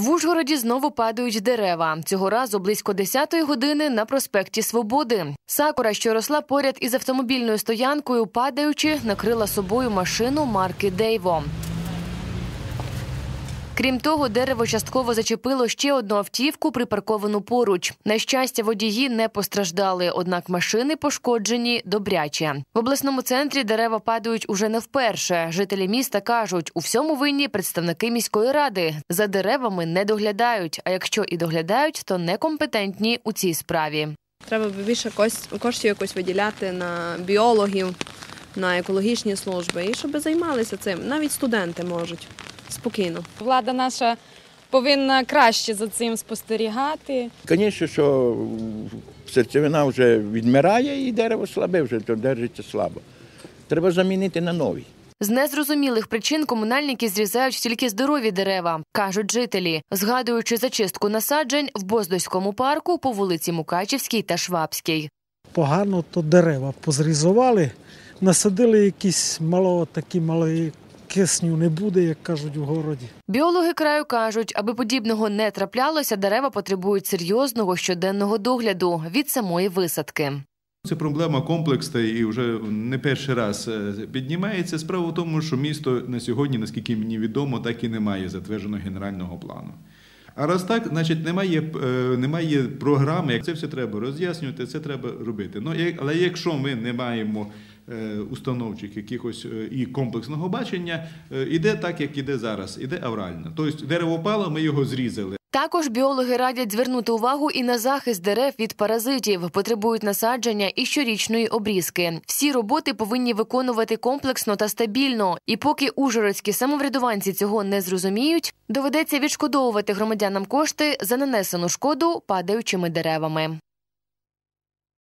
В Ужгороді знову падають дерева. Цього разу близько 10-ї години на проспекті Свободи. Сакура, що росла поряд із автомобільною стоянкою, падаючи, накрила собою машину марки Дейво. Крім того, дерево частково зачепило ще одну автівку, припарковану поруч. На щастя, водії не постраждали, однак машини пошкоджені добряче. В обласному центрі дерева падають уже не вперше. Жителі міста кажуть, у всьому винні представники міської ради. За деревами не доглядають. А якщо і доглядають, то некомпетентні у цій справі. Треба більше коштів якось виділяти на біологів, на екологічні служби і щоб займалися цим. Навіть студенти можуть спокійно. Влада наша повинна краще за цим спостерігати. Звісно, що серцевина вже відмирає і дерево слабе, вже то держиться слабо. Треба замінити на новий. З незрозумілих причин комунальники зрізають тільки здорові дерева, кажуть жителі, згадуючи зачистку насаджень в Боздойському парку по вулиці Мукачівській та Швабській. погано то дерева позрізували, насадили якісь мало такі мали кисню не буде, як кажуть в городі. Біологи краю кажуть, аби подібного не траплялося, дерева потребують серйозного щоденного догляду від самої висадки. Це проблема комплексна і вже не перший раз е, піднімається. Справа в тому, що місто на сьогодні, наскільки мені відомо, так і не має затвердженого генерального плану. А раз так, значить, немає, е, немає програми. Це все треба роз'яснювати, це треба робити. Ну, як- але якщо ми не маємо установчих якихось е, і комплексного бачення, е, іде так, як іде зараз, іде аврально. Тобто дерево впало, ми його зрізали. Також біологи радять звернути увагу і на захист дерев від паразитів, потребують насадження і щорічної обрізки. Всі роботи повинні виконувати комплексно та стабільно. І поки ужгородські самоврядуванці цього не зрозуміють, доведеться відшкодовувати громадянам кошти за нанесену шкоду падаючими деревами.